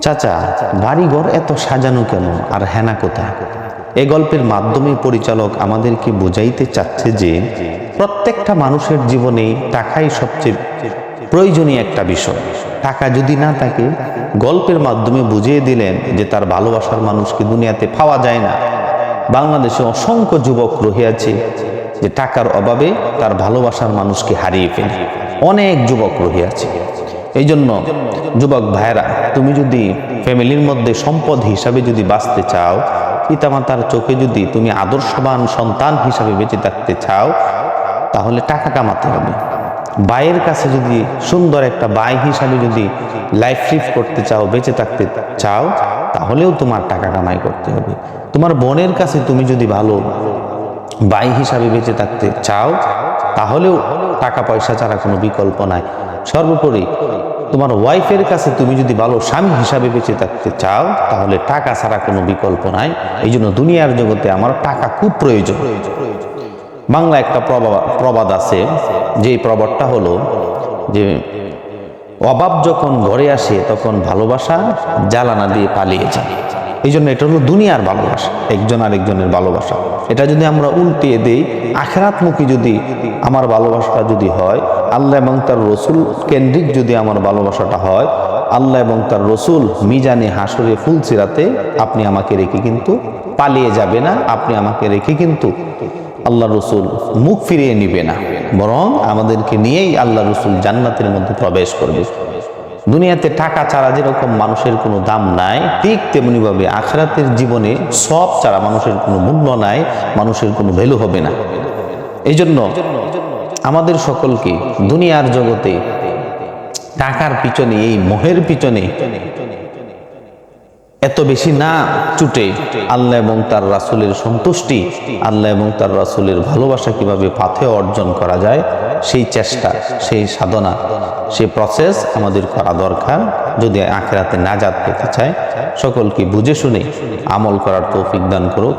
চাচা, বাড়িঘর এত সাজানো কেন? আর হেনা কোথায়? এ গল্পের মাধ্যমে পরিচালক আমাদেরকে বোঝাইতে চাচ্ছে যে, প্রত্যেকটা মানুষের জীবনে টাকাই সবচেয়ে প্রয়োজনীয় একটা বিষয়। টাকা যদি না থাকে, গল্পের মাধ্যমে বুঝিয়ে দিলেন যে তার ভালোবাসার মানুষকে দুনিয়াতে পাওয়া যায় না। বাংলাদেশে অসংখ্য যুবক রহিয়াছে যে টাকার অভাবে তার ভালোবাসার মানুষকে হারিয়ে ফেলে। অনেক যুবক রহিয়াছে। এই জন্য যুবক ভাইরা তুমি যদি ফ্যামিলির মধ্যে সম্পদ হিসাবে যদি বাঁচতে চাও, পিতামাতার চোখে যদি তুমি আদর্শবান সন্তান হিসাবে বেঁচে থাকতে চাও, তাহলে টাকা কামাতে হবে। বাইয়ের কাছে যদি সুন্দর একটা বাই হিসাবে যদি লাইফ লিভ করতে চাও, বেঁচে থাকতে চাও, তাহলেও তোমার টাকা কামাই করতে হবে। তোমার বোনের কাছে তুমি যদি ভালো বাই হিসাবে বেঁচে থাকতে চাও, তাহলেও টাকা পয়সা ছাড়া কোনো বিকল্প নাই। সর্বোপরি তোমার ওয়াইফের কাছে তুমি যদি ভালো স্বামী হিসাবে বেঁচে থাকতে চাও, তাহলে টাকা ছাড়া কোনো বিকল্প নাই। এই জন্য দুনিয়ার জগতে আমার টাকা খুব প্রয়োজন। বাংলা একটা প্রবাদ আছে যে প্রবাদটা হলো যে অভাব যখন ঘরে আসে, তখন ভালোবাসা জ্বালানা দিয়ে পালিয়ে যায়। এই জন্য এটা হলো দুনিয়ার ভালোবাসা, একজন আরেকজনের ভালোবাসা। এটা যদি আমরা উল্টিয়ে দেই, আখেরাতমুখী যদি আমার ভালোবাসাটা যদি হয় আল্লাহ এবং তার রসুল কেন্দ্রিক যদি আমার ভালোবাসাটা হয়, আল্লাহ এবং তার রসুল মিজানে হাসরে ফুলসিরাতে আপনি আমাকে রেখে কিন্তু পালিয়ে যাবে না, আপনি আমাকে রেখে কিন্তু আল্লাহ রসুল মুখ ফিরিয়ে নিবে না। বরং আমাদেরকে নিয়েই আল্লাহ রসুল জান্নাতের মধ্যে প্রবেশ করবে। দুনিয়াতে টাকা ছাড়া যেরকম মানুষের কোনো দাম নাই, ঠিক তেমনিভাবে আখরাতের জীবনে সব ছাড়া মানুষের কোনো মূল্য নাই, মানুষের কোনো ভ্যালু হবে না। এই জন্য আমাদের সকলকে দুনিয়ার জগতে টাকার পিছনে, এই মোহের পিছনে এত বেশি না ছুটে আল্লাহ এবং তার রাসুলের সন্তুষ্টি, আল্লাহ এবং তার রাসুলের ভালোবাসা কীভাবে পাথে অর্জন করা যায়, সেই চেষ্টা, সেই সাধনা সেই প্রসেস আমাদের করা দরকার। যদি আখেরাতে নাজাত পেতে চায়, সকলকে বুঝে শুনে আমল করার তৌফিক দান করুক